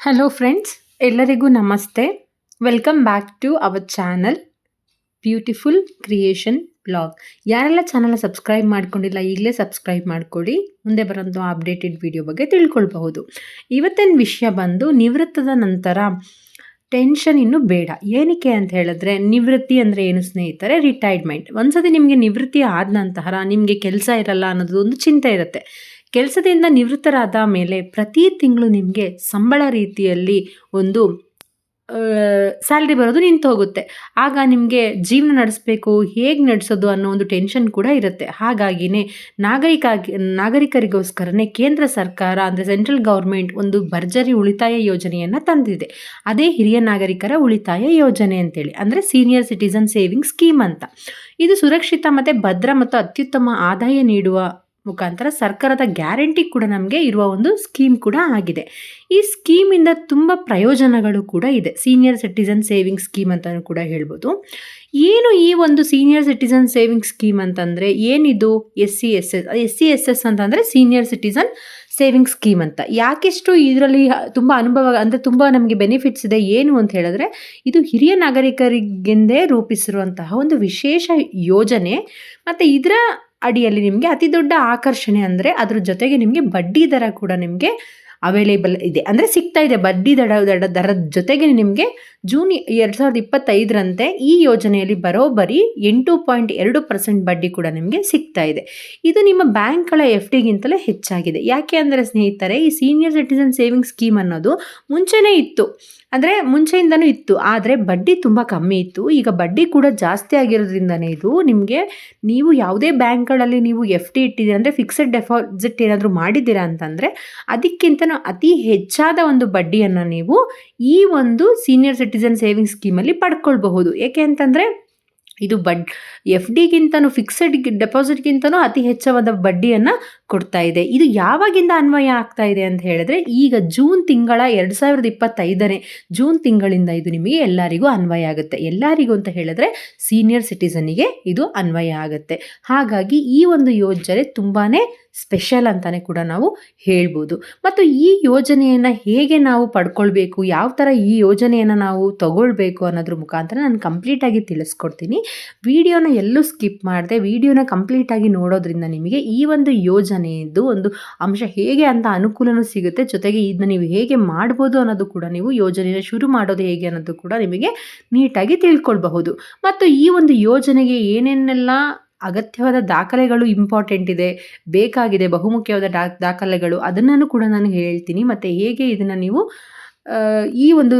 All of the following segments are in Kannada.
ಹಲೋ ಫ್ರೆಂಡ್ಸ್ ಎಲ್ಲರಿಗೂ ನಮಸ್ತೆ. Welcome back to our channel beautiful creation blog ಯಾರೆಲ್ಲ ಚಾನಲ್ನ ಸಬ್ಸ್ಕ್ರೈಬ್ ಮಾಡ್ಕೊಂಡಿಲ್ಲ, ಈಗಲೇ ಸಬ್ಸ್ಕ್ರೈಬ್ ಮಾಡ್ಕೊಳ್ಳಿ ಮುಂದೆ ಬರೋಂಥ ಅಪ್ಡೇಟೆಡ್ ವಿಡಿಯೋ ಬಗ್ಗೆ ತಿಳ್ಕೊಳ್ಬಹುದು. ಇವತ್ತಿನ ವಿಷಯ ಬಂದು ನಿವೃತ್ತದ ನಂತರ ಟೆನ್ಷನ್ ಇನ್ನು ಬೇಡ. ಏನಕ್ಕೆ ಅಂತ ಹೇಳಿದ್ರೆ, ನಿವೃತ್ತಿ ಅಂದರೆ ಏನು ಸ್ನೇಹಿತರೆ? ರಿಟೈರ್ಮೆಂಟ್ ಒಂದ್ಸತಿ ನಿಮಗೆ ನಿವೃತ್ತಿ ಆದ ನಂತರ ನಿಮಗೆ ಕೆಲಸ ಇರಲ್ಲ ಅನ್ನೋದು ಒಂದು ಚಿಂತೆ ಇರುತ್ತೆ. ಕೆಲಸದಿಂದ ನಿವೃತ್ತರಾದ ಮೇಲೆ ಪ್ರತಿ ತಿಂಗಳು ನಿಮಗೆ ಸಂಬಳ ರೀತಿಯಲ್ಲಿ ಒಂದು ಸ್ಯಾಲ್ರಿ ಬರೋದು ನಿಂತು ಹೋಗುತ್ತೆ. ಆಗ ನಿಮಗೆ ಜೀವನ ನಡೆಸಬೇಕು, ಹೇಗೆ ನಡೆಸೋದು ಅನ್ನೋ ಒಂದು ಟೆನ್ಷನ್ ಕೂಡ ಇರುತ್ತೆ. ಹಾಗಾಗಿನೇ ನಾಗರಿಕ ನಾಗರಿಕರಿಗೋಸ್ಕರನೇ ಕೇಂದ್ರ ಸರ್ಕಾರ ಅಂದರೆ ಸೆಂಟ್ರಲ್ ಗೌರ್ಮೆಂಟ್ ಒಂದು ಭರ್ಜರಿ ಉಳಿತಾಯ ಯೋಜನೆಯನ್ನು ತಂದಿದೆ. ಅದೇ ಹಿರಿಯ ನಾಗರಿಕರ ಉಳಿತಾಯ ಯೋಜನೆ ಅಂತೇಳಿ, ಅಂದರೆ ಸೀನಿಯರ್ ಸಿಟಿಸನ್ ಸೇವಿಂಗ್ ಸ್ಕೀಮ್ ಅಂತ. ಇದು ಸುರಕ್ಷಿತ ಮತ್ತು ಭದ್ರ ಮತ್ತು ಅತ್ಯುತ್ತಮ ಆದಾಯ ನೀಡುವ ಮುಖಾಂತರ ಸರ್ಕಾರದ ಗ್ಯಾರಂಟಿ ಕೂಡ ನಮಗೆ ಇರುವ ಒಂದು ಸ್ಕೀಮ್ ಕೂಡ ಆಗಿದೆ. ಈ ಸ್ಕೀಮಿಂದ ತುಂಬ ಪ್ರಯೋಜನಗಳು ಕೂಡ ಇದೆ. ಸೀನಿಯರ್ ಸಿಟಿಸನ್ ಸೇವಿಂಗ್ ಸ್ಕೀಮ್ ಅಂತ ಕೂಡ ಹೇಳ್ಬೋದು. ಏನು ಈ ಒಂದು ಸೀನಿಯರ್ ಸಿಟಿಸನ್ ಸೇವಿಂಗ್ ಸ್ಕೀಮ್ ಅಂತಂದರೆ ಏನಿದು? S C S S S C S S ಅಂತಂದರೆ ಸೀನಿಯರ್ ಸಿಟಿಸನ್ ಸೇವಿಂಗ್ ಸ್ಕೀಮ್ ಅಂತ. ಯಾಕೆಷ್ಟು ಇದರಲ್ಲಿ ತುಂಬ ಅನುಭವ, ಅಂದರೆ ತುಂಬ ನಮಗೆ ಬೆನಿಫಿಟ್ಸ್ ಇದೆ ಏನು ಅಂತ ಹೇಳಿದ್ರೆ ಇದು ಹಿರಿಯ ನಾಗರಿಕರಿಗೆಂದೇ ರೂಪಿಸಿರುವಂತಹ ಒಂದು ವಿಶೇಷ ಯೋಜನೆ. ಮತ್ತು ಇದರ ಅಡಿಯಲ್ಲಿ ನಿಮಗೆ ಅತಿ ದೊಡ್ಡ ಆಕರ್ಷಣೆ ಅಂದರೆ ಅದ್ರ ಜೊತೆಗೆ ನಿಮಗೆ ಬಡ್ಡಿ ದರ ಕೂಡ ನಿಮಗೆ ಅವೈಲೇಬಲ್ ಇದೆ. ಅಂದರೆ ಸಿಗ್ತಾ ಇದೆ. ಬಡ್ಡಿ ದಡ ದಡ ದರದ ಜೊತೆಗೆ ನಿಮಗೆ ಜೂನ್ ಎರಡು ಸಾವಿರದ ಇಪ್ಪತ್ತೈದರಂತೆ ಈ ಯೋಜನೆಯಲ್ಲಿ ಬರೋಬ್ಬರಿ ಎಂಟು ಪಾಯಿಂಟ್ ಎರಡು ಪರ್ಸೆಂಟ್ ಬಡ್ಡಿ ಕೂಡ ನಿಮಗೆ ಸಿಗ್ತಾ ಇದೆ. ಇದು ನಿಮ್ಮ ಬ್ಯಾಂಕ್ಗಳ ಎಫ್ ಡಿಗಿಂತಲೇ ಹೆಚ್ಚಾಗಿದೆ. ಯಾಕೆ ಅಂದರೆ ಸ್ನೇಹಿತರೆ, ಈ ಸೀನಿಯರ್ ಸಿಟಿಸನ್ ಸೇವಿಂಗ್ ಸ್ಕೀಮ್ ಅನ್ನೋದು ಮುಂಚೆನೇ ಇತ್ತು. ಅಂದರೆ ಮುಂಚೆಯಿಂದನೂ ಇತ್ತು, ಆದರೆ ಬಡ್ಡಿ ತುಂಬ ಕಮ್ಮಿ ಇತ್ತು. ಈಗ ಬಡ್ಡಿ ಕೂಡ ಜಾಸ್ತಿ ಆಗಿರೋದ್ರಿಂದನೇ ಇದು ನಿಮಗೆ ನೀವು ಯಾವುದೇ ಬ್ಯಾಂಕ್ಗಳಲ್ಲಿ ನೀವು ಎಫ್ ಡಿ ಇಟ್ಟಿದ್ದೀರ ಅಂದರೆ ಫಿಕ್ಸೆಡ್ ಡೆಪಾಸಿಟ್ ಏನಾದರೂ ಮಾಡಿದ್ದೀರಾ ಅಂತಂದರೆ ಅದಕ್ಕಿಂತನೂ ಅತಿ ಹೆಚ್ಚಾದ ಒಂದು ಬಡ್ಡಿಯನ್ನು ನೀವು ಈ ಒಂದು ಸೀನಿಯರ್ ಸಿಟಿಸನ್ ಸೇವಿಂಗ್ ಸ್ಕೀಮಲ್ಲಿ ಪಡ್ಕೊಳ್ಬಹುದು. ಏಕೆ ಅಂತಂದರೆ ಇದು ಬಡ್, ಎಫ್ ಡಿಗಿಂತನೂ ಫಿಕ್ಸೆಡ್ ಡೆಪಾಸಿಟ್ಗಿಂತನೂ ಅತಿ ಹೆಚ್ಚವಾದ ಬಡ್ಡಿಯನ್ನು ಕೊಡ್ತಾ ಇದೆ. ಇದು ಯಾವಾಗಿಂದ ಅನ್ವಯ ಆಗ್ತಾ ಇದೆ ಅಂತ ಹೇಳಿದ್ರೆ, ಈಗ ಜೂನ್ ತಿಂಗಳ ಎರಡು ಸಾವಿರದ ಇಪ್ಪತ್ತೈದನೇ ಜೂನ್ ತಿಂಗಳಿಂದ ಇದು ನಿಮಗೆ ಎಲ್ಲರಿಗೂ ಅನ್ವಯ ಆಗುತ್ತೆ. ಎಲ್ಲರಿಗೂ ಅಂತ ಹೇಳಿದ್ರೆ ಸೀನಿಯರ್ ಸಿಟಿಸನಿಗೆ ಇದು ಅನ್ವಯ ಆಗುತ್ತೆ. ಹಾಗಾಗಿ ಈ ಒಂದು ಯೋಜನೆ ತುಂಬಾ ಸ್ಪೆಷಲ್ ಅಂತಲೇ ಕೂಡ ನಾವು ಹೇಳ್ಬೋದು. ಮತ್ತು ಈ ಯೋಜನೆಯನ್ನು ಹೇಗೆ ನಾವು ಪಡ್ಕೊಳ್ಬೇಕು, ಯಾವ ಥರ ಈ ಯೋಜನೆಯನ್ನು ನಾವು ತಗೊಳ್ಬೇಕು ಅನ್ನೋದ್ರ ಮುಖಾಂತರ ನಾನು ಕಂಪ್ಲೀಟಾಗಿ ತಿಳಿಸ್ಕೊಡ್ತೀನಿ. ವಿಡಿಯೋನ ಎಲ್ಲೂ ಸ್ಕಿಪ್ ಮಾಡಿದೆ, ವಿಡಿಯೋನ ಕಂಪ್ಲೀಟಾಗಿ ನೋಡೋದ್ರಿಂದ ನಿಮಗೆ ಈ ಒಂದು ಯೋಜನೆಯದ್ದು ಒಂದು ಅಂಶ ಹೇಗೆ ಅಂತ ಅನುಕೂಲನೂ ಸಿಗುತ್ತೆ. ಜೊತೆಗೆ ಇದನ್ನ ನೀವು ಹೇಗೆ ಮಾಡ್ಬೋದು ಅನ್ನೋದು ಕೂಡ ನೀವು ಯೋಜನೆಯನ್ನು ಶುರು ಮಾಡೋದು ಹೇಗೆ ಅನ್ನೋದು ಕೂಡ ನಿಮಗೆ ನೀಟಾಗಿ ತಿಳ್ಕೊಳ್ಬಹುದು. ಮತ್ತು ಈ ಒಂದು ಯೋಜನೆಗೆ ಏನೇನೆಲ್ಲ ಅಗತ್ಯವಾದ ದಾಖಲೆಗಳು ಇಂಪಾರ್ಟೆಂಟ್ ಇದೆ, ಬೇಕಾಗಿದೆ, ಬಹುಮುಖ್ಯವಾದ ಡಾ, ದಾಖಲೆಗಳು ಅದನ್ನು ಕೂಡ ನಾನು ಹೇಳ್ತೀನಿ. ಮತ್ತು ಹೇಗೆ ಇದನ್ನು ನೀವು ಈ ಒಂದು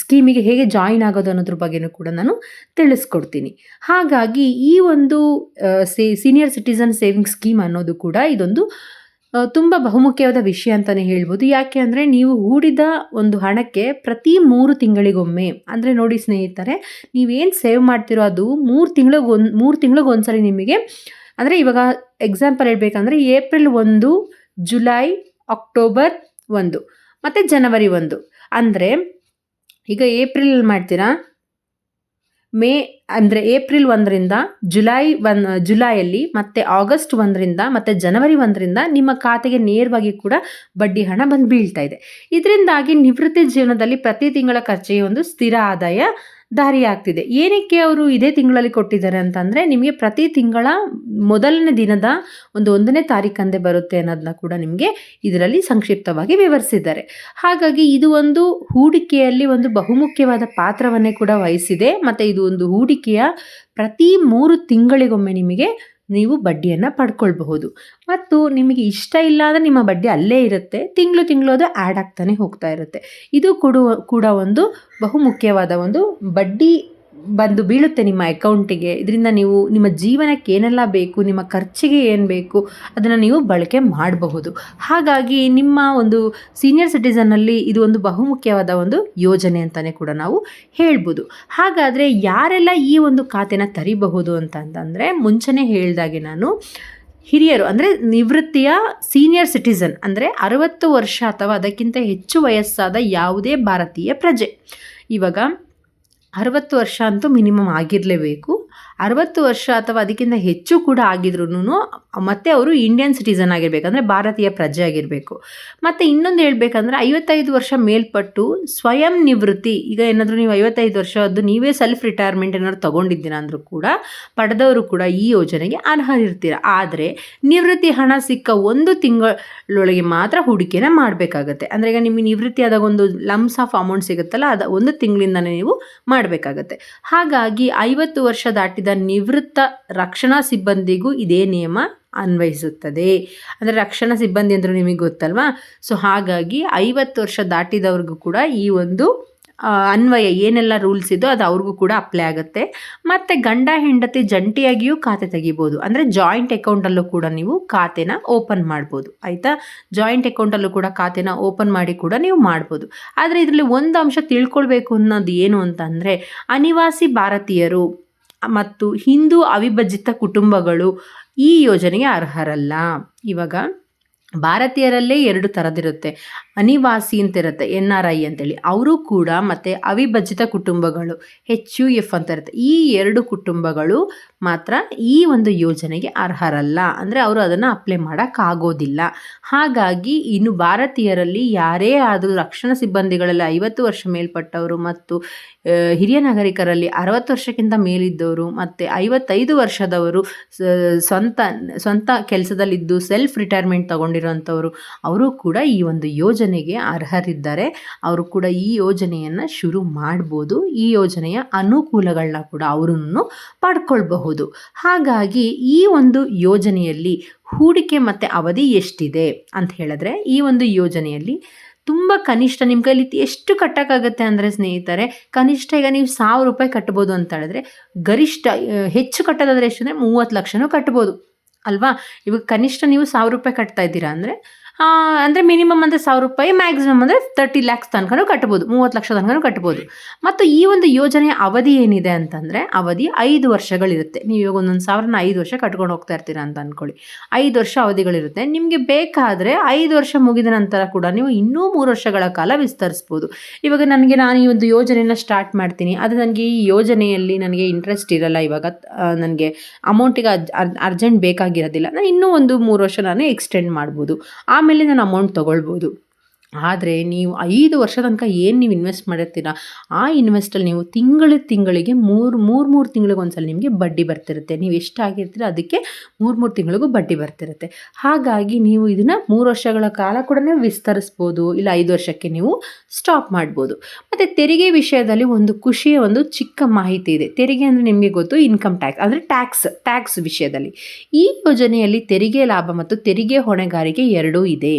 ಸ್ಕೀಮಿಗೆ ಹೇಗೆ ಜಾಯಿನ್ ಆಗೋದು ಅನ್ನೋದ್ರ ಬಗ್ಗೆನೂ ಕೂಡ ನಾನು ತಿಳಿಸ್ಕೊಡ್ತೀನಿ. ಹಾಗಾಗಿ ಈ ಒಂದು ಸೀನಿಯರ್ ಸಿಟಿಸನ್ ಸೇವಿಂಗ್ ಸ್ಕೀಮ್ ಅನ್ನೋದು ಕೂಡ ಇದೊಂದು ತುಂಬ ಬಹುಮುಖ್ಯವಾದ ವಿಷಯ ಅಂತಲೇ ಹೇಳ್ಬೋದು. ಯಾಕೆ ಅಂದರೆ ನೀವು ಹೂಡಿದ ಒಂದು ಹಣಕ್ಕೆ ಪ್ರತಿ ಮೂರು ತಿಂಗಳಿಗೊಮ್ಮೆ, ಅಂದರೆ ನೋಡಿ ಸ್ನೇಹಿತರೆ, ನೀವೇನು ಸೇವ್ ಮಾಡ್ತಿರೋ ಅದು ಮೂರು ತಿಂಗಳಿಗೆ ಒಂದು, ಮೂರು ತಿಂಗಳಿಗೆ ಒಂದ್ಸರಿ ನಿಮಗೆ, ಅಂದರೆ ಇವಾಗ ಎಕ್ಸಾಂಪಲ್ ಹೇಳಬೇಕಂದ್ರೆ ಏಪ್ರಿಲ್ ಒಂದು, ಜುಲೈ, ಅಕ್ಟೋಬರ್ ಒಂದು, ಮತ್ತು ಜನವರಿ ಒಂದು. ಅಂದರೆ ಈಗ ಏಪ್ರಿಲ್ ಮಾಡ್ತೀರಾ? ಮೇ ಅಂದರೆ ಏಪ್ರಿಲ್ ಒಂದರಿಂದ ಜುಲೈ ಒನ್, ಜುಲೈಯಲ್ಲಿ ಮತ್ತು ಆಗಸ್ಟ್ ಒಂದರಿಂದ ಮತ್ತು ಜನವರಿ ಒಂದರಿಂದ ನಿಮ್ಮ ಖಾತೆಗೆ ನೇರವಾಗಿ ಕೂಡ ಬಡ್ಡಿ ಹಣ ಬಂದು ಬೀಳ್ತಾ ಇದೆ. ಇದರಿಂದಾಗಿ ನಿವೃತ್ತಿ ಜೀವನದಲ್ಲಿ ಪ್ರತಿ ತಿಂಗಳ ಖರ್ಚಿಗೆ ಒಂದು ಸ್ಥಿರ ಆದಾಯ ದಾರಿಯಾಗ್ತಿದೆ. ಏನಕ್ಕೆ ಅವರು ಇದೇ ತಿಂಗಳಲ್ಲಿ ಕೊಟ್ಟಿದ್ದಾರೆ ಅಂತಂದರೆ, ನಿಮಗೆ ಪ್ರತಿ ತಿಂಗಳ ಮೊದಲನೇ ದಿನದ ಒಂದು ಒಂದನೇ ತಾರೀಕಂದೇ ಬರುತ್ತೆ ಅನ್ನೋದನ್ನ ಕೂಡ ನಿಮಗೆ ಇದರಲ್ಲಿ ಸಂಕ್ಷಿಪ್ತವಾಗಿ ವಿವರಿಸಿದ್ದಾರೆ. ಹಾಗಾಗಿ ಇದು ಒಂದು ಹೂಡಿಕೆಯಲ್ಲಿ ಒಂದು ಬಹುಮುಖ್ಯವಾದ ಪಾತ್ರವನ್ನೇ ಕೂಡ ವಹಿಸಿದೆ. ಮತ್ತು ಇದು ಒಂದು ಹೂಡಿಕೆಯ ಪ್ರತಿ ಮೂರು ತಿಂಗಳಿಗೊಮ್ಮೆ ನಿಮಗೆ ನೀವು ಬಡ್ಡಿಯನ್ನು ಪಡ್ಕೊಳ್ಬಹುದು. ಮತ್ತು ನಿಮಗೆ ಇಷ್ಟ ಇಲ್ಲ ಅಂದರೆ ನಿಮ್ಮ ಬಡ್ಡಿ ಅಲ್ಲೇ ಇರುತ್ತೆ. ತಿಂಗಳು ತಿಂಗಳು ಅದು ಆ್ಯಡ್ ಆಗ್ತಾನೆ ಹೋಗ್ತಾ ಇರುತ್ತೆ. ಇದು ಕೊಡುವ, ಕೂಡ ಒಂದು ಬಹುಮುಖ್ಯವಾದ ಒಂದು ಬಡ್ಡಿ ಬಂದು ಬೀಳುತ್ತೆ ನಿಮ್ಮ ಅಕೌಂಟಿಗೆ. ಇದರಿಂದ ನೀವು ನಿಮ್ಮ ಜೀವನಕ್ಕೆ ಏನೆಲ್ಲ ಬೇಕು, ನಿಮ್ಮ ಖರ್ಚಿಗೆ ಏನು ಬೇಕು ಅದನ್ನು ನೀವು ಬಳಕೆ ಮಾಡಬಹುದು. ಹಾಗಾಗಿ ನಿಮ್ಮ ಒಂದು ಸೀನಿಯರ್ ಸಿಟಿಸನ್ನಲ್ಲಿ ಇದು ಒಂದು ಬಹುಮುಖ್ಯವಾದ ಒಂದು ಯೋಜನೆ ಅಂತಲೇ ಕೂಡ ನಾವು ಹೇಳ್ಬೋದು. ಹಾಗಾದರೆ ಯಾರೆಲ್ಲ ಈ ಒಂದು ಖಾತೆನ ತರಿಬಹುದು ಅಂತಂತಂದರೆ ಮುಂಚೆನೇ ಹೇಳಿದಾಗೆ ನಾನು ಹಿರಿಯರು, ಅಂದರೆ ನಿವೃತ್ತಿಯ ಸೀನಿಯರ್ ಸಿಟಿಸನ್, ಅಂದರೆ ಅರವತ್ತು ವರ್ಷ ಅಥವಾ ಅದಕ್ಕಿಂತ ಹೆಚ್ಚು ವಯಸ್ಸಾದ ಯಾವುದೇ ಭಾರತೀಯ ಪ್ರಜೆ. ಇವಾಗ ಅರವತ್ತು ವರ್ಷ ಅಂತೂ ಮಿನಿಮಮ್ ಆಗಿರಲೇಬೇಕು. ಅರವತ್ತು ವರ್ಷ ಅಥವಾ ಅದಕ್ಕಿಂತ ಹೆಚ್ಚು ಕೂಡ ಆಗಿದ್ರೂ ಮತ್ತೆ ಅವರು ಇಂಡಿಯನ್ ಸಿಟಿಸನ್ ಆಗಿರಬೇಕು ಅಂದರೆ ಭಾರತೀಯ ಪ್ರಜೆ ಆಗಿರಬೇಕು. ಮತ್ತು ಇನ್ನೊಂದು ಹೇಳಬೇಕಂದ್ರೆ ಐವತ್ತೈದು ವರ್ಷ ಮೇಲ್ಪಟ್ಟು ಸ್ವಯಂ ನಿವೃತ್ತಿ, ಈಗ ಏನಾದರೂ ನೀವು ಐವತ್ತೈದು ವರ್ಷದ್ದು ನೀವೇ ಸೆಲ್ಫ್ ರಿಟೈರ್ಮೆಂಟ್ ಏನಾದ್ರು ತೊಗೊಂಡಿದ್ದೀರ ಅಂದರೂ ಕೂಡ ಪಡೆದವರು ಕೂಡ ಈ ಯೋಜನೆಗೆ ಅರ್ಹರಿರ್ತೀರ. ಆದರೆ ನಿವೃತ್ತಿ ಹಣ ಸಿಕ್ಕ ಒಂದು ತಿಂಗಳೊಳಗೆ ಮಾತ್ರ ಹೂಡಿಕೆನ ಮಾಡಬೇಕಾಗತ್ತೆ. ಅಂದರೆ ಈಗ ನಿಮಗೆ ನಿವೃತ್ತಿ ಆದಾಗ ಒಂದು ಲಮ್ಸ್ ಆಫ್ ಅಮೌಂಟ್ ಸಿಗುತ್ತಲ್ಲ, ಅದು ಒಂದು ತಿಂಗಳಿಂದನೇ ನೀವು ಮಾಡಬೇಕಾಗತ್ತೆ. ಹಾಗಾಗಿ ಐವತ್ತು ವರ್ಷ ದಾಟಿದ ನಿವೃತ್ತ ರಕ್ಷಣಾ ಸಿಬ್ಬಂದಿಗೂ ಇದೇ ನಿಯಮ ಅನ್ವಯಿಸುತ್ತದೆ. ಅಂದರೆ ರಕ್ಷಣಾ ಸಿಬ್ಬಂದಿ ಅಂದ್ರೆ ನಿಮಗೆ ಗೊತ್ತಲ್ವಾ? ಸೊ ಹಾಗಾಗಿ ಐವತ್ತು ವರ್ಷ ದಾಟಿದವ್ರಿಗೂ ಕೂಡ ಈ ಒಂದು ಅನ್ವಯ ಏನೆಲ್ಲ ರೂಲ್ಸ್ ಇದೋ ಅದು ಅವ್ರಿಗೂ ಕೂಡ ಅಪ್ಲೈ ಆಗುತ್ತೆ. ಮತ್ತು ಗಂಡ ಹೆಂಡತಿ ಜಂಟಿಯಾಗಿಯೂ ಖಾತೆ ತೆಗಿಬೋದು. ಅಂದರೆ ಜಾಯಿಂಟ್ ಅಕೌಂಟಲ್ಲೂ ಕೂಡ ನೀವು ಖಾತೆನ ಓಪನ್ ಮಾಡ್ಬೋದು. ಆಯಿತಾ? ಜಾಯಿಂಟ್ ಅಕೌಂಟಲ್ಲೂ ಕೂಡ ಖಾತೆನ ಓಪನ್ ಮಾಡಿ ಕೂಡ ನೀವು ಮಾಡ್ಬೋದು. ಆದರೆ ಇದರಲ್ಲಿ ಒಂದು ಅಂಶ ತಿಳ್ಕೊಳ್ಬೇಕು ಅನ್ನೋದು ಏನು ಅಂತಂದರೆ ಅನಿವಾಸಿ ಭಾರತೀಯರು ಮತ್ತು ಹಿಂದೂ ಅವಿಭಜಿತ ಕುಟುಂಬಗಳು ಈ ಯೋಜನೆಗೆ ಅರ್ಹರಲ್ಲ. ಇವಾಗ ಭಾರತೀಯರಲ್ಲೇ ಎರಡು ಥರದಿರುತ್ತೆ ಅನಿವಾಸಿ ಅಂತ ಇರುತ್ತೆ ಎನ್ ಆರ್ ಐ ಅಂತೇಳಿ. ಅವರು ಕೂಡ ಮತ್ತು ಅವಿಭಜಿತ ಕುಟುಂಬಗಳು ಹೆಚ್ ಯು ಎಫ್ ಅಂತ ಇರುತ್ತೆ ಈ ಎರಡು ಕುಟುಂಬಗಳು ಮಾತ್ರ ಈ ಒಂದು ಯೋಜನೆಗೆ ಅರ್ಹರಲ್ಲ. ಅಂದರೆ ಅವರು ಅದನ್ನು ಅಪ್ಲೈ ಮಾಡೋಕ್ಕಾಗೋದಿಲ್ಲ. ಹಾಗಾಗಿ ಇನ್ನು ಭಾರತೀಯರಲ್ಲಿ ಯಾರೇ ಆದರೂ ರಕ್ಷಣಾ ಸಿಬ್ಬಂದಿಗಳಲ್ಲಿ ಐವತ್ತು ವರ್ಷ ಮೇಲ್ಪಟ್ಟವರು ಮತ್ತು ಹಿರಿಯ ನಾಗರಿಕರಲ್ಲಿ ಅರವತ್ತು ವರ್ಷಕ್ಕಿಂತ ಮೇಲಿದ್ದವರು ಮತ್ತು ಐವತ್ತೈದು ವರ್ಷದವರು ಸ್ವಂತ ಸ್ವಂತ ಕೆಲಸದಲ್ಲಿದ್ದು ಸೆಲ್ಫ್ ರಿಟೈರ್ಮೆಂಟ್ ತಗೊಂಡಿರೋಂಥವ್ರು ಅವರು ಕೂಡ ಈ ಒಂದು ಯೋಜನೆಗೆ ಅರ್ಹರಿದ್ದಾರೆ. ಅವರು ಕೂಡ ಈ ಯೋಜನೆಯನ್ನು ಶುರು ಮಾಡ್ಬೋದು. ಈ ಯೋಜನೆಯ ಅನುಕೂಲಗಳನ್ನ ಕೂಡ ಅವರನ್ನು ಪಡ್ಕೊಳ್ಬಹುದು. ಹಾಗಾಗಿ ಈ ಒಂದು ಯೋಜನೆಯಲ್ಲಿ ಹೂಡಿಕೆ ಮತ್ತು ಅವಧಿ ಎಷ್ಟಿದೆ ಅಂತ ಹೇಳಿದ್ರೆ, ಈ ಒಂದು ಯೋಜನೆಯಲ್ಲಿ ತುಂಬ ಕನಿಷ್ಠ ನಿಮ್ಮ ಕೈಲಿ ಎಷ್ಟು ಕಟ್ಟೋಕ್ಕಾಗತ್ತೆ ಅಂದರೆ ಸ್ನೇಹಿತರೆ, ಕನಿಷ್ಠ ಈಗ ನೀವು ಸಾವಿರ ರೂಪಾಯಿ ಕಟ್ಬೋದು ಅಂತ ಹೇಳಿದ್ರೆ, ಗರಿಷ್ಠ ಹೆಚ್ಚು ಕಟ್ಟೋದಾದರೆ ಎಷ್ಟು ಅಂದರೆ ಮೂವತ್ತು ಲಕ್ಷನೂ ಕಟ್ಬೋದು. ಅಲ್ವಾ? ಇವಾಗ ಕನಿಷ್ಠ ನೀವು ಸಾವಿರ ರೂಪಾಯಿ ಕಟ್ತಾ ಇದ್ದೀರಾ ಅಂದರೆ ಅಂದರೆ ಮಿನಿಮಮ್ ಅಂದರೆ ಸಾವಿರ ರೂಪಾಯಿ ಮ್ಯಾಕ್ಸಿಮಮ್ ಅಂದರೆ ತರ್ಟಿ ಲ್ಯಾಕ್ಸ್ ತನಕನೂ ಕಟ್ಬೋದು, ಮೂವತ್ತು ಲಕ್ಷ ತನಕನೂ ಕಟ್ಬೋದು. ಮತ್ತು ಈ ಒಂದು ಯೋಜನೆಯ ಅವಧಿ ಏನಿದೆ ಅಂತಂದರೆ ಅವಧಿ ಐದು ವರ್ಷಗಳಿರುತ್ತೆ. ನೀವು ಇವಾಗ ಒಂದೊಂದು ಸಾವಿರನ ಐದು ವರ್ಷ ಕಟ್ಕೊಂಡು ಹೋಗ್ತಾ ಇರ್ತೀರಾ ಅಂತ ಅಂದ್ಕೊಳ್ಳಿ ಐದು ವರ್ಷ ಅವಧಿಗಳಿರುತ್ತೆ. ನಿಮಗೆ ಬೇಕಾದರೆ ಐದು ವರ್ಷ ಮುಗಿದ ನಂತರ ಕೂಡ ನೀವು ಇನ್ನೂ ಮೂರು ವರ್ಷಗಳ ಕಾಲ ವಿಸ್ತರಿಸ್ಬೋದು. ಇವಾಗ ನನಗೆ ನಾನು ಈ ಒಂದು ಯೋಜನೆನ ಸ್ಟಾರ್ಟ್ ಮಾಡ್ತೀನಿ. ಅದು ನನಗೆ ಈ ಯೋಜನೆಯಲ್ಲಿ ನನಗೆ ಇಂಟ್ರೆಸ್ಟ್ ಇರಲ್ಲ. ಇವಾಗ ನನಗೆ ಅಮೌಂಟಿಗೆ ಅರ್ಜೆಂಟ್ ಬೇಕಾಗಿರೋದಿಲ್ಲ. ನಾನು ಇನ್ನೂ ಒಂದು ಮೂರು ವರ್ಷ ನಾನು ಎಕ್ಸ್ಟೆಂಡ್ ಮಾಡ್ಬೋದು. ಆಮೇಲೆ ನಾನು ಅಮೌಂಟ್ ತೊಗೊಳ್ಬೋದು. ಆದರೆ ನೀವು ಐದು ವರ್ಷ ತನಕ ಏನು ನೀವು ಇನ್ವೆಸ್ಟ್ ಮಾಡಿರ್ತೀರ, ಆ ಇನ್ವೆಸ್ಟಲ್ಲಿ ನೀವು ತಿಂಗಳ ತಿಂಗಳಿಗೆ ಮೂರು ಮೂರು ಮೂರು ತಿಂಗಳಿಗೆ ಒಂದ್ಸಲ ನಿಮಗೆ ಬಡ್ಡಿ ಬರ್ತಿರುತ್ತೆ. ನೀವು ಎಷ್ಟು ಆಗಿರ್ತೀರ ಅದಕ್ಕೆ ಮೂರು ಮೂರು ತಿಂಗಳಿಗೂ ಬಡ್ಡಿ ಬರ್ತಿರುತ್ತೆ. ಹಾಗಾಗಿ ನೀವು ಇದನ್ನು ಮೂರು ವರ್ಷಗಳ ಕಾಲ ಕೂಡ ವಿಸ್ತರಿಸ್ಬೋದು, ಇಲ್ಲ ಐದು ವರ್ಷಕ್ಕೆ ನೀವು ಸ್ಟಾಪ್ ಮಾಡ್ಬೋದು. ಮತ್ತು ತೆರಿಗೆ ವಿಷಯದಲ್ಲಿ ಒಂದು ಖುಷಿಯ ಒಂದು ಚಿಕ್ಕ ಮಾಹಿತಿ ಇದೆ. ತೆರಿಗೆ ಅಂದರೆ ನಿಮಗೆ ಗೊತ್ತು ಇನ್ಕಮ್ ಟ್ಯಾಕ್ಸ್ ಅಂದರೆ ಟ್ಯಾಕ್ಸ್ ಟ್ಯಾಕ್ಸ್ ವಿಷಯದಲ್ಲಿ. ಈ ಯೋಜನೆಯಲ್ಲಿ ತೆರಿಗೆ ಲಾಭ ಮತ್ತು ತೆರಿಗೆ ಹೊಣೆಗಾರಿಕೆ ಎರಡೂ ಇದೆ.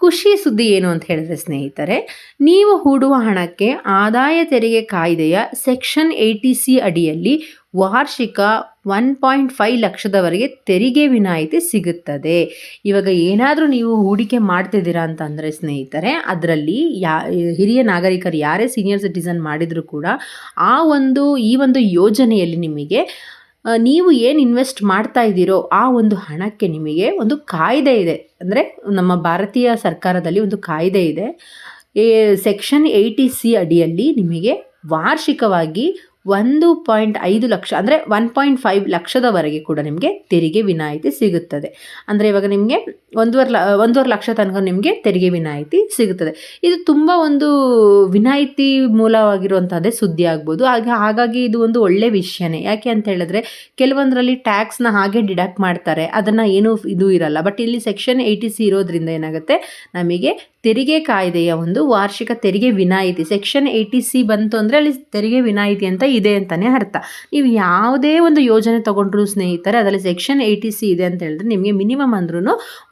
ಖುಷಿ ಸುದ್ದಿ ಏನು ಅಂತ ಹೇಳಿದ್ರೆ ಸ್ನೇಹಿತರೆ, ನೀವು ಹೂಡುವ ಹಣಕ್ಕೆ ಆದಾಯ ತೆರಿಗೆ ಕಾಯ್ದೆಯ ಸೆಕ್ಷನ್ ಏಯ್ಟಿ ಸಿ ಅಡಿಯಲ್ಲಿ ವಾರ್ಷಿಕ ಒನ್ ಪಾಯಿಂಟ್ ಫೈವ್ ಲಕ್ಷದವರೆಗೆ ತೆರಿಗೆ ವಿನಾಯಿತಿ ಸಿಗುತ್ತದೆ. ಇವಾಗ ಏನಾದರೂ ನೀವು ಹೂಡಿಕೆ ಮಾಡ್ತಿದ್ದೀರಾ ಅಂತಂದರೆ ಸ್ನೇಹಿತರೆ, ಅದರಲ್ಲಿ ಯಾ, ಹಿರಿಯ ನಾಗರಿಕರು ಯಾರೇ ಸೀನಿಯರ್ ಸಿಟಿಸನ್ ಮಾಡಿದರೂ ಕೂಡ ಆ ಒಂದು, ಈ ಒಂದು ಯೋಜನೆಯಲ್ಲಿ ನಿಮಗೆ ನೀವು ಏನು ಇನ್ವೆಸ್ಟ್ ಮಾಡ್ತಾ ಇದ್ದೀರೋ ಆ ಒಂದು ಹಣಕ್ಕೆ ನಿಮಗೆ ಒಂದು ಕಾಯ್ದೆ ಇದೆ. ಅಂದರೆ ನಮ್ಮ ಭಾರತೀಯ ಸರ್ಕಾರದಲ್ಲಿ ಒಂದು ಕಾಯ್ದೆ ಇದೆ. ಸೆಕ್ಷನ್ ಏಯ್ಟಿ ಸಿ ಅಡಿಯಲ್ಲಿ ನಿಮಗೆ ವಾರ್ಷಿಕವಾಗಿ ಒಂದು ಪಾಯಿಂಟ್ ಐದು ಲಕ್ಷ, ಅಂದರೆ ಒನ್ ಪಾಯಿಂಟ್ ಫೈವ್ ಲಕ್ಷದವರೆಗೆ ಕೂಡ ನಿಮಗೆ ತೆರಿಗೆ ವಿನಾಯಿತಿ ಸಿಗುತ್ತದೆ. ಅಂದರೆ ಇವಾಗ ನಿಮಗೆ ಒಂದೂವರೆ ಲ, ಒಂದೂವರೆ ಲಕ್ಷ ತನಕ ನಿಮಗೆ ತೆರಿಗೆ ವಿನಾಯಿತಿ ಸಿಗುತ್ತದೆ. ಇದು ತುಂಬ ಒಂದು ವಿನಾಯಿತಿ ಮೂಲವಾಗಿರುವಂಥದ್ದೇ ಸುದ್ದಿ ಆಗ್ಬೋದು. ಹಾಗೆ, ಹಾಗಾಗಿ ಇದು ಒಂದು ಒಳ್ಳೆ ವಿಷಯನೇ. ಯಾಕೆ ಅಂತ ಹೇಳಿದ್ರೆ, ಕೆಲವೊಂದರಲ್ಲಿ ಟ್ಯಾಕ್ಸ್ನ ಹಾಗೆ ಡಿಡಕ್ಟ್ ಮಾಡ್ತಾರೆ. ಅದನ್ನು ಏನೂ ಇದು ಇರಲ್ಲ. ಬಟ್ ಇಲ್ಲಿ ಸೆಕ್ಷನ್ ಏಯ್ಟಿ ಸಿ ಇರೋದ್ರಿಂದ ಏನಾಗುತ್ತೆ? ನಮಗೆ ತೆರಿಗೆ ಕಾಯ್ದೆಯ ಒಂದು ವಾರ್ಷಿಕ ತೆರಿಗೆ ವಿನಾಯಿತಿ ಸೆಕ್ಷನ್ ಏಯ್ಟಿ ಸಿ ಬಂತು ಅಂದರೆ ಅಲ್ಲಿ ತೆರಿಗೆ ವಿನಾಯಿತಿ ಅಂತ ಇದೆ ಅಂತಲೇ ಅರ್ಥ. ನೀವು ಯಾವುದೇ ಒಂದು ಯೋಜನೆ ತೊಗೊಂಡ್ರು ಸ್ನೇಹಿತರೆ, ಅದರಲ್ಲಿ ಸೆಕ್ಷನ್ ಏಯ್ಟಿ ಸಿ ಇದೆ ಅಂತ ಹೇಳಿದ್ರೆ ನಿಮಗೆ ಮಿನಿಮಮ್ ಅಂದ್ರೂ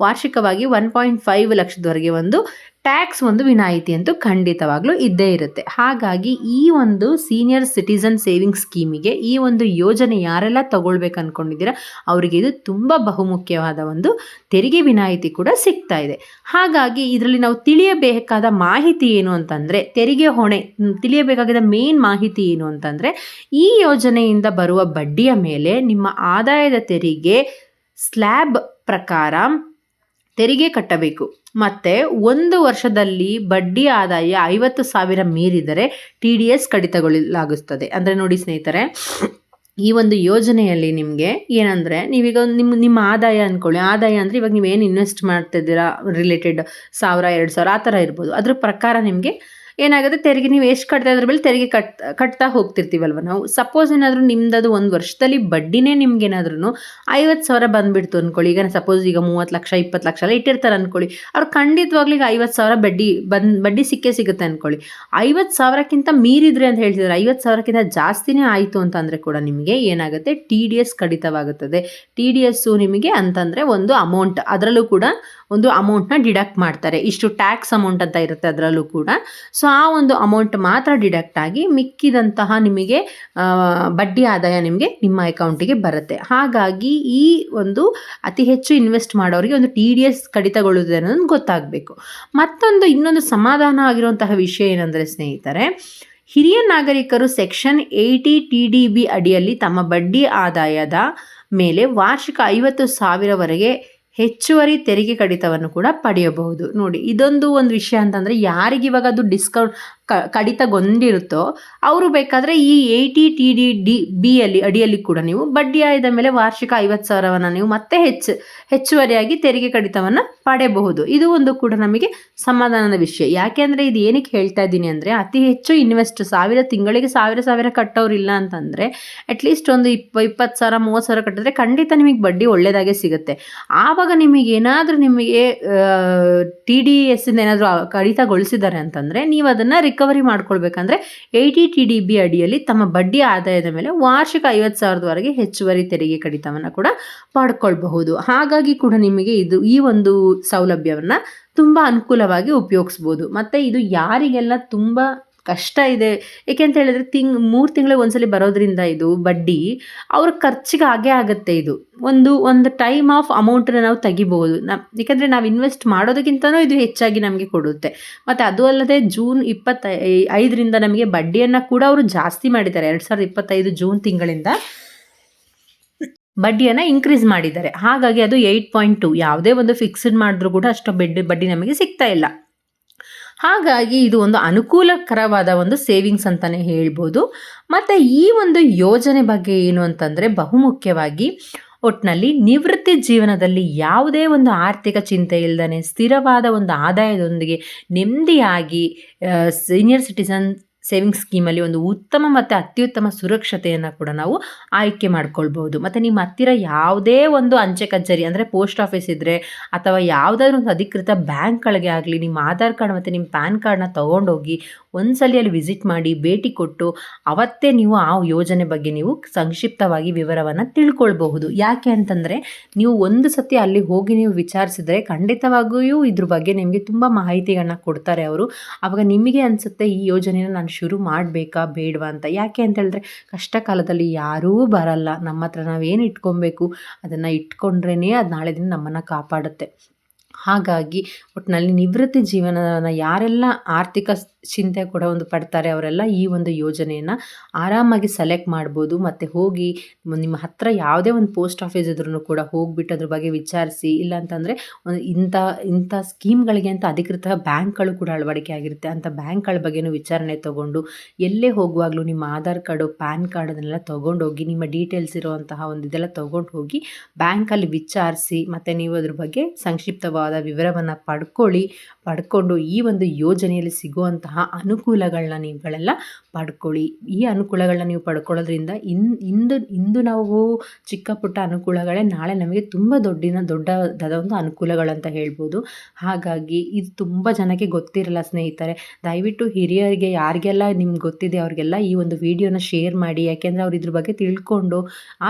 ವಾರ್ಷಿಕವಾಗಿ ಒನ್ ಪಾಯಿಂಟ್ ಫೈವ್ ಲಕ್ಷದವರೆಗೆ ಒಂದು ಟ್ಯಾಕ್ಸ್ ಒಂದು ವಿನಾಯಿತಿ ಅಂತೂ ಖಂಡಿತವಾಗ್ಲೂ ಇದ್ದೇ ಇರುತ್ತೆ. ಹಾಗಾಗಿ ಈ ಒಂದು ಸೀನಿಯರ್ ಸಿಟಿಸನ್ ಸೇವಿಂಗ್ ಸ್ಕೀಮಿಗೆ ಈ ಒಂದು ಯೋಜನೆ ಯಾರೆಲ್ಲ ತಗೊಳ್ಬೇಕು ಅಂದ್ಕೊಂಡಿದ್ದೀರಾ ಅವರಿಗೆ ಇದು ತುಂಬ ಬಹುಮುಖ್ಯವಾದ ಒಂದು ತೆರಿಗೆ ವಿನಾಯಿತಿ ಕೂಡ ಸಿಗ್ತಾ ಇದೆ. ಹಾಗಾಗಿ ಇದರಲ್ಲಿ ನಾವು ತಿಳಿಯಬೇಕಾದ ಮಾಹಿತಿ ಏನು ಅಂತಂದರೆ, ತೆರಿಗೆ ಹೊಣೆ ತಿಳಿಯಬೇಕಾಗಿದ್ದ ಮೇನ್ ಮಾಹಿತಿ ಏನು ಅಂತಂದರೆ, ಈ ಯೋಜನೆಯಿಂದ ಬರುವ ಬಡ್ಡಿಯ ಮೇಲೆ ನಿಮ್ಮ ಆದಾಯದ ತೆರಿಗೆ ಸ್ಲ್ಯಾಬ್ ಪ್ರಕಾರ ತೆರಿಗೆ ಕಟ್ಟಬೇಕು. ಮತ್ತು ಒಂದು ವರ್ಷದಲ್ಲಿ ಬಡ್ಡಿ ಆದಾಯ ಐವತ್ತು ಸಾವಿರ ಮೀರಿದರೆ ಟಿ ಡಿ ಎಸ್ ಕಡಿತಗೊಳ್ಳಲಾಗುತ್ತದೆ. ಅಂದರೆ ನೋಡಿ ಸ್ನೇಹಿತರೆ, ಈ ಒಂದು ಯೋಜನೆಯಲ್ಲಿ ನಿಮಗೆ ಏನಂದರೆ, ನೀವೀಗ ನಿಮ್ಮ ನಿಮ್ಮ ಆದಾಯ ಅಂದ್ಕೊಳ್ಳಿ ಆದಾಯ ಅಂದರೆ ಇವಾಗ ನೀವೇನು ಇನ್ವೆಸ್ಟ್ ಮಾಡ್ತಿದ್ದೀರಾ? ರಿಲೇಟೆಡ್ ಸಾವಿರ, ಎರಡು ಸಾವಿರ, ಆ ಥರ ಇರ್ಬೋದು. ಅದ್ರ ಪ್ರಕಾರ ನಿಮಗೆ ಏನಾಗುತ್ತೆ? ತೆರಿಗೆ, ನೀವು ಎಷ್ಟು ಕಟ್ತಾ ಇದ್ರ ಮೇಲೆ ತೆರಿಗೆ ಕಟ್, ಕಟ್ತಾ ಹೋಗ್ತಿರ್ತೀವಲ್ವ ನಾವು? ಸಪೋಸ್ ಏನಾದರೂ ಅದು ಒಂದು ವರ್ಷದಲ್ಲಿ ಬಡ್ಡಿನೇ ನಿಮ್ಗೇನಾದ್ರೂ ಐವತ್ತು ಸಾವಿರ ಬಂದ್ಬಿಡ್ತು ಅಂದ್ಕೊಳ್ಳಿ ಈಗ ಸಪೋಸ್ ಈಗ ಮೂವತ್ತು ಲಕ್ಷ, ಇಪ್ಪತ್ತು ಲಕ್ಷ ಎಲ್ಲ ಇಟ್ಟಿರ್ತಾರೆ ಅಂದ್ಕೊಳ್ಳಿ ಅವ್ರು ಖಂಡಿತವಾಗ್ಲೂ ಈಗ ಐವತ್ತು ಸಾವಿರ ಬಡ್ಡಿ, ಬಂದು, ಬಡ್ಡಿ ಸಿಕ್ಕೇ ಸಿಗುತ್ತೆ ಅಂದ್ಕೊಳ್ಳಿ ಐವತ್ತು ಸಾವಿರಕ್ಕಿಂತ ಮೀರಿದ್ರೆ ಅಂತ ಹೇಳ್ತಿದ್ದಾರೆ ಐವತ್ತು ಸಾವಿರಕ್ಕಿಂತ ಜಾಸ್ತಿನೇ ಆಯಿತು ಅಂತಂದರೆ ಕೂಡ ನಿಮಗೆ ಏನಾಗುತ್ತೆ? ಟಿ ಡಿ ಎಸ್ ಕಡಿತವಾಗುತ್ತದೆ. ಟಿ ಡಿ ಎಸ್ಸು ನಿಮಗೆ ಅಂತಂದರೆ ಒಂದು ಅಮೌಂಟ್ ಅದರಲ್ಲೂ ಕೂಡ ಒಂದು ಅಮೌಂಟ್ನ ಡಿಡಕ್ಟ್ ಮಾಡ್ತಾರೆ. ಇಷ್ಟು ಟ್ಯಾಕ್ಸ್ ಅಮೌಂಟ್ ಅಂತ ಇರುತ್ತೆ ಅದರಲ್ಲೂ ಕೂಡ. ಸೊ ಆ ಒಂದು ಅಮೌಂಟ್ ಮಾತ್ರ ಡಿಡಕ್ಟ್ ಆಗಿ ಮಿಕ್ಕಿದಂತಹ ನಿಮಗೆ ಬಡ್ಡಿ ಆದಾಯ ನಿಮಗೆ ನಿಮ್ಮ ಅಕೌಂಟಿಗೆ ಬರುತ್ತೆ. ಹಾಗಾಗಿ ಈ ಒಂದು ಅತಿ ಹೆಚ್ಚು ಇನ್ವೆಸ್ಟ್ ಮಾಡೋರಿಗೆ ಒಂದು ಟಿ ಡಿ ಎಸ್ ಅನ್ನೋದು ಗೊತ್ತಾಗಬೇಕು. ಮತ್ತೊಂದು ಇನ್ನೊಂದು ಸಮಾಧಾನ ಆಗಿರುವಂತಹ ವಿಷಯ ಏನಂದರೆ ಸ್ನೇಹಿತರೆ, ಹಿರಿಯ ನಾಗರಿಕರು section eighty T D B ಅಡಿಯಲ್ಲಿ ತಮ್ಮ ಬಡ್ಡಿ ಆದಾಯದ ಮೇಲೆ ವಾರ್ಷಿಕ ಐವತ್ತು ಸಾವಿರವರೆಗೆ ಹೆಚ್ಚುವರಿ ತೆರಿಗೆ ಕಡಿತವನ್ನು ಕೂಡ ಪಡೆಯಬಹುದು. ನೋಡಿ ಇದೊಂದು ಒಂದು ವಿಷಯ ಅಂತಂದರೆ ಯಾರಿಗಿವಾಗ ಅದು ಡಿಸ್ಕೌಂಟ್ ಕ, ಕಡಿತಗೊಂಡಿರುತ್ತೋ, ಅವರು ಬೇಕಾದರೆ ಈ ಏಯ್ಟಿ ಟಿ ಡಿ ಡಿ ಬಿಯಲ್ಲಿ ಅಡಿಯಲ್ಲಿ ಕೂಡ ನೀವು ಬಡ್ಡಿ ಆಯ್ದ ಮೇಲೆ ವಾರ್ಷಿಕ ಐವತ್ತು ಸಾವಿರವನ್ನು ನೀವು ಮತ್ತೆ ಹೆಚ್ಚು, ಹೆಚ್ಚುವರಿಯಾಗಿ ತೆರಿಗೆ ಕಡಿತವನ್ನು ಪಡೆಯಬಹುದು. ಇದು ಒಂದು ಕೂಡ ನಮಗೆ ಸಮಾಧಾನದ ವಿಷಯ. ಯಾಕೆಂದರೆ ಇದು ಏನಕ್ಕೆ ಹೇಳ್ತಾ ಇದ್ದೀನಿ ಅಂದರೆ ಅತಿ ಹೆಚ್ಚು ಇನ್ವೆಸ್ಟ್ ಸಾವಿರ, ತಿಂಗಳಿಗೆ ಸಾವಿರ ಸಾವಿರ ಕಟ್ಟೋರಿಲ್ಲ ಅಂತಂದರೆ ಅಟ್ಲೀಸ್ಟ್ ಒಂದು ಇಪ್ಪ ಇಪ್ಪತ್ತು ಸಾವಿರ, ಮೂವತ್ತು ಸಾವಿರ ಕಟ್ಟಿದ್ರೆ ಖಂಡಿತ ನಿಮಗೆ ಬಡ್ಡಿ ಒಳ್ಳೆಯದಾಗೆ ಸಿಗುತ್ತೆ. ಆವಾಗ ನಿಮಗೆ ಏನಾದರೂ ನಿಮಗೆ ಟಿ ಡಿ ಎಸ್ಸಿಂದ ಏನಾದರೂ ಕಡಿತಗೊಳಿಸಿದ್ದಾರೆ ಅಂತಂದರೆ ನೀವು ಅದನ್ನು ರಿಕವರಿ ಮಾಡ್ಕೊಳ್ಬೇಕಂದ್ರೆ ಏಯ್ಟಿ ಟಿ ಡಿ ಬಿ ಅಡಿಯಲ್ಲಿ ತಮ್ಮ ಬಡ್ಡಿ ಆದಾಯದ ಮೇಲೆ ವಾರ್ಷಿಕ ಐವತ್ತು ಸಾವಿರದವರೆಗೆ ಹೆಚ್ಚುವರಿ ತೆರಿಗೆ ಕಡಿತವನ್ನು ಕೂಡ ಪಡ್ಕೊಳ್ಬಹುದು ಹಾಗಾಗಿ ಕೂಡ ನಿಮಗೆ ಇದು ಈ ಒಂದು ಸೌಲಭ್ಯವನ್ನು ತುಂಬ ಅನುಕೂಲವಾಗಿ ಉಪಯೋಗಿಸ್ಬೋದು. ಮತ್ತು ಇದು ಯಾರಿಗೆಲ್ಲ ತುಂಬ ಕಷ್ಟ ಇದೆ. ಏಕೆ ಅಂತ ಹೇಳಿದ್ರೆ ತಿಂಗ್, ಮೂರು ತಿಂಗಳಿಗೆ ಒಂದ್ಸಲಿ ಬರೋದ್ರಿಂದ ಇದು ಬಡ್ಡಿ ಅವ್ರ ಖರ್ಚಿಗೆ ಆಗೇ ಆಗುತ್ತೆ ಇದು. ಒಂದು ಒಂದು ಟೈಮ್ ಆಫ್ ಅಮೌಂಟನ್ನ ನಾವು ತೆಗಿಬೋದು ನ, ಏಕೆಂದರೆ ನಾವು ಇನ್ವೆಸ್ಟ್ ಮಾಡೋದಕ್ಕಿಂತನೂ ಇದು ಹೆಚ್ಚಾಗಿ ನಮಗೆ ಕೊಡುತ್ತೆ. ಮತ್ತು ಅದು ಅಲ್ಲದೆ ಜೂನ್ ಇಪ್ಪತ್ತ ಐದರಿಂದ ನಮಗೆ ಬಡ್ಡಿಯನ್ನು ಕೂಡ ಅವರು ಜಾಸ್ತಿ ಮಾಡಿದ್ದಾರೆ. ಎರಡು ಸಾವಿರದ ಇಪ್ಪತ್ತೈದು ಜೂನ್ ತಿಂಗಳಿಂದ ಬಡ್ಡಿಯನ್ನು ಇನ್ಕ್ರೀಸ್ ಮಾಡಿದ್ದಾರೆ. ಹಾಗಾಗಿ ಅದು ಏಯ್ಟ್ ಪಾಯಿಂಟ್ ಟು ಯಾವುದೇ ಒಂದು ಫಿಕ್ಸ್ಡ್ ಮಾಡಿದ್ರೂ ಕೂಡ ಅಷ್ಟು ಬಡ್ಡಿ ಬಡ್ಡಿ ನಮಗೆ ಸಿಗ್ತಾ ಇಲ್ಲ. ಹಾಗಾಗಿ ಇದು ಒಂದು ಅನುಕೂಲಕರವಾದ ಒಂದು ಸೇವಿಂಗ್ಸ್ ಅಂತಲೇ ಹೇಳ್ಬೋದು. ಮತ್ತು ಈ ಒಂದು ಯೋಜನೆ ಬಗ್ಗೆ ಏನು ಅಂತಂದರೆ ಬಹುಮುಖ್ಯವಾಗಿ ಒಟ್ಟಿನಲ್ಲಿ ನಿವೃತ್ತಿ ಜೀವನದಲ್ಲಿ ಯಾವುದೇ ಒಂದು ಆರ್ಥಿಕ ಚಿಂತೆ ಇಲ್ಲದೇ ಸ್ಥಿರವಾದ ಒಂದು ಆದಾಯದೊಂದಿಗೆ ನೆಮ್ಮದಿಯಾಗಿ ಸೀನಿಯರ್ ಸಿಟಿಸನ್ ಸೇವಿಂಗ್ಸ್ ಸ್ಕೀಮಲ್ಲಿ ಒಂದು ಉತ್ತಮ ಮತ್ತು ಅತ್ಯುತ್ತಮ ಸುರಕ್ಷತೆಯನ್ನು ಕೂಡ ನಾವು ಆಯ್ಕೆ ಮಾಡ್ಕೊಳ್ಬೋದು ಮತ್ತು ನಿಮ್ಮ ಹತ್ತಿರ ಯಾವುದೇ ಒಂದು ಅಂಚೆ ಕಚೇರಿ ಅಂದರೆ ಪೋಸ್ಟ್ ಆಫೀಸ್ ಇದ್ದರೆ ಅಥವಾ ಯಾವುದಾದ್ರೂ ಒಂದು ಅಧಿಕೃತ ಬ್ಯಾಂಕ್ಗಳಿಗೆ ಆಗಲಿ, ನಿಮ್ಮ ಆಧಾರ್ ಕಾರ್ಡ್ ಮತ್ತು ನಿಮ್ಮ ಪ್ಯಾನ್ ಕಾರ್ಡ್ನ ತೊಗೊಂಡೋಗಿ ಒಂದ್ಸಲಿ ಅಲ್ಲಿ ವಿಸಿಟ್ ಮಾಡಿ, ಭೇಟಿ ಕೊಟ್ಟು ಅವತ್ತೇ ನೀವು ಆ ಯೋಜನೆ ಬಗ್ಗೆ ನೀವು ಸಂಕ್ಷಿಪ್ತವಾಗಿ ವಿವರವನ್ನು ತಿಳ್ಕೊಳ್ಬಹುದು. ಯಾಕೆ ಅಂತಂದರೆ ನೀವು ಒಂದು ಸತಿ ಅಲ್ಲಿ ಹೋಗಿ ನೀವು ವಿಚಾರಿಸಿದರೆ ಖಂಡಿತವಾಗಿಯೂ ಇದ್ರ ಬಗ್ಗೆ ನಿಮಗೆ ತುಂಬ ಮಾಹಿತಿಗಳನ್ನ ಕೊಡ್ತಾರೆ ಅವರು. ಆವಾಗ ನಿಮಗೆ ಅನಿಸುತ್ತೆ ಈ ಯೋಜನೆನ ನಾನು ಶುರು ಮಾಡಬೇಕಾ ಬೇಡವಾ ಅಂತ? ಯಾಕೆ ಅಂತ ಹೇಳಿದ್ರೆ ಕಷ್ಟ ಕಾಲದಲ್ಲಿ ಯಾರೂ ಬರಲ್ಲ. ನಮ್ಮ ಹತ್ರ ನಾವೇನು ಇಟ್ಕೊಬೇಕು? ಅದನ್ನು ಇಟ್ಕೊಂಡ್ರೇ ಅದು ನಾಳೆ ದಿನ ನಮ್ಮನ್ನು ಕಾಪಾಡುತ್ತೆ. ಹಾಗಾಗಿ ಒಟ್ಟಿನಲ್ಲಿ ನಿವೃತ್ತಿ ಜೀವನವನ್ನು ಯಾರೆಲ್ಲ ಆರ್ಥಿಕ ಚಿಂತೆ ಕೂಡ ಒಂದು ಪಡ್ತಾರೆ ಅವರೆಲ್ಲ ಈ ಒಂದು ಯೋಜನೆಯನ್ನು. ಆರಾಮಾಗಿ ಸೆಲೆಕ್ಟ್ ಮಾಡ್ಬೋದು, ಮತ್ತು ಹೋಗಿ ನಿಮ್ಮ ಹತ್ತಿರ ಯಾವುದೇ ಒಂದು ಪೋಸ್ಟ್ ಆಫೀಸ್ ಇದ್ರೂ ಕೂಡ ಹೋಗ್ಬಿಟ್ಟು ಅದ್ರ ಬಗ್ಗೆ ವಿಚಾರಿಸಿ ಇಲ್ಲ ಅಂತಂದರೆ ಒಂದು ಇಂಥ ಇಂಥ ಸ್ಕೀಮ್ಗಳಿಗೆ ಅಂತ ಅಧಿಕೃತ ಬ್ಯಾಂಕ್ಗಳು ಕೂಡ ಅಳವಡಿಕೆ ಆಗಿರುತ್ತೆ. ಅಂಥ ಬ್ಯಾಂಕ್ಗಳ ಬಗ್ಗೆನೂ ವಿಚಾರಣೆ ತೊಗೊಂಡು, ಎಲ್ಲೇ ಹೋಗುವಾಗಲೂ ನಿಮ್ಮ ಆಧಾರ್ ಕಾರ್ಡು, ಪ್ಯಾನ್ ಕಾರ್ಡ್ ಅದನ್ನೆಲ್ಲ ತೊಗೊಂಡೋಗಿ, ನಿಮ್ಮ ಡೀಟೇಲ್ಸ್ ಇರುವಂತಹ ಒಂದು ಇದೆಲ್ಲ ತೊಗೊಂಡು ಹೋಗಿ ಬ್ಯಾಂಕಲ್ಲಿ ವಿಚಾರಿಸಿ, ಮತ್ತು ನೀವು ಅದ್ರ ಬಗ್ಗೆ ಸಂಕ್ಷಿಪ್ತವಾದ ವಿವರವನ್ನು ಪಡ್ಕೊಳ್ಳಿ, ಪಡ್ಕೊಂಡು ಈ ಒಂದು ಯೋಜನೆಯಲ್ಲಿ ಸಿಗುವಂತಹ ಅನುಕೂಲಗಳನ್ನ ನೀವುಗಳೆಲ್ಲ ಪಡ್ಕೊಳ್ಳಿ. ಈ ಅನುಕೂಲಗಳನ್ನ ನೀವು ಪಡ್ಕೊಳ್ಳೋದ್ರಿಂದ ಇನ್, ಇಂದು ಇಂದು ನಾವು ಚಿಕ್ಕ ಪುಟ್ಟ ಅನುಕೂಲಗಳೇ ನಾಳೆ ನಮಗೆ ತುಂಬ ದೊಡ್ಡಿನ, ದೊಡ್ಡದಾದ ಒಂದು ಅನುಕೂಲಗಳಂತ ಹೇಳ್ಬೋದು. ಹಾಗಾಗಿ ಇದು ತುಂಬ ಜನಕ್ಕೆ ಗೊತ್ತಿರಲ್ಲ ಸ್ನೇಹಿತರೆ. ದಯವಿಟ್ಟು ಹಿರಿಯರಿಗೆ, ಯಾರಿಗೆಲ್ಲ ನಿಮ್ಗೆ ಗೊತ್ತಿದೆ ಅವ್ರಿಗೆಲ್ಲ ಈ ಒಂದು ವಿಡಿಯೋನ ಶೇರ್ ಮಾಡಿ. ಯಾಕೆಂದರೆ ಅವ್ರು ಇದ್ರ ಬಗ್ಗೆ ತಿಳ್ಕೊಂಡು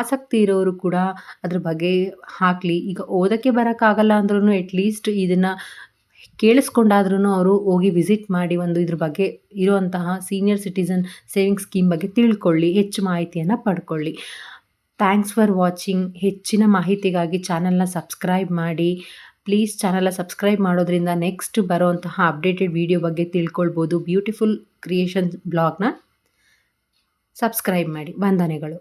ಆಸಕ್ತಿ ಇರೋರು ಕೂಡ ಅದ್ರ ಬಗ್ಗೆ ಹಾಕಲಿ. ಈಗ ಓದೋಕ್ಕೆ ಬರೋಕ್ಕಾಗಲ್ಲ ಅಂದ್ರೂ ಅಟ್ಲೀಸ್ಟ್ ಇದನ್ನು ಕೇಳಿಸ್ಕೊಂಡಾದ್ರೂ ಅವರು ಹೋಗಿ ವಿಸಿಟ್ ಮಾಡಿ ಒಂದು ಇದ್ರ ಬಗ್ಗೆ ಇರುವಂತಹ ಸೀನಿಯರ್ ಸಿಟಿಸನ್ ಸೇವಿಂಗ್ ಸ್ಕೀಮ್ ಬಗ್ಗೆ ತಿಳ್ಕೊಳ್ಳಿ, ಹೆಚ್ಚು ಮಾಹಿತಿಯನ್ನು ಪಡ್ಕೊಳ್ಳಿ. Thanks for watching. ಹೆಚ್ಚಿನ ಮಾಹಿತಿಗಾಗಿ ಚಾನಲ್ನ ಸಬ್ಸ್ಕ್ರೈಬ್ ಮಾಡಿ. ಪ್ಲೀಸ್ ಚಾನಲ್ನ ಸಬ್ಸ್ಕ್ರೈಬ್ ಮಾಡೋದ್ರಿಂದ ನೆಕ್ಸ್ಟ್ ಬರೋವಂತಹ ಅಪ್ಡೇಟೆಡ್ ವಿಡಿಯೋ ಬಗ್ಗೆ ತಿಳ್ಕೊಳ್ಬೋದು. ಬ್ಯೂಟಿಫುಲ್ ಕ್ರಿಯೇಷನ್ ಬ್ಲಾಗ್ನ ಸಬ್ಸ್ಕ್ರೈಬ್ ಮಾಡಿ. ವಂದನೆಗಳು.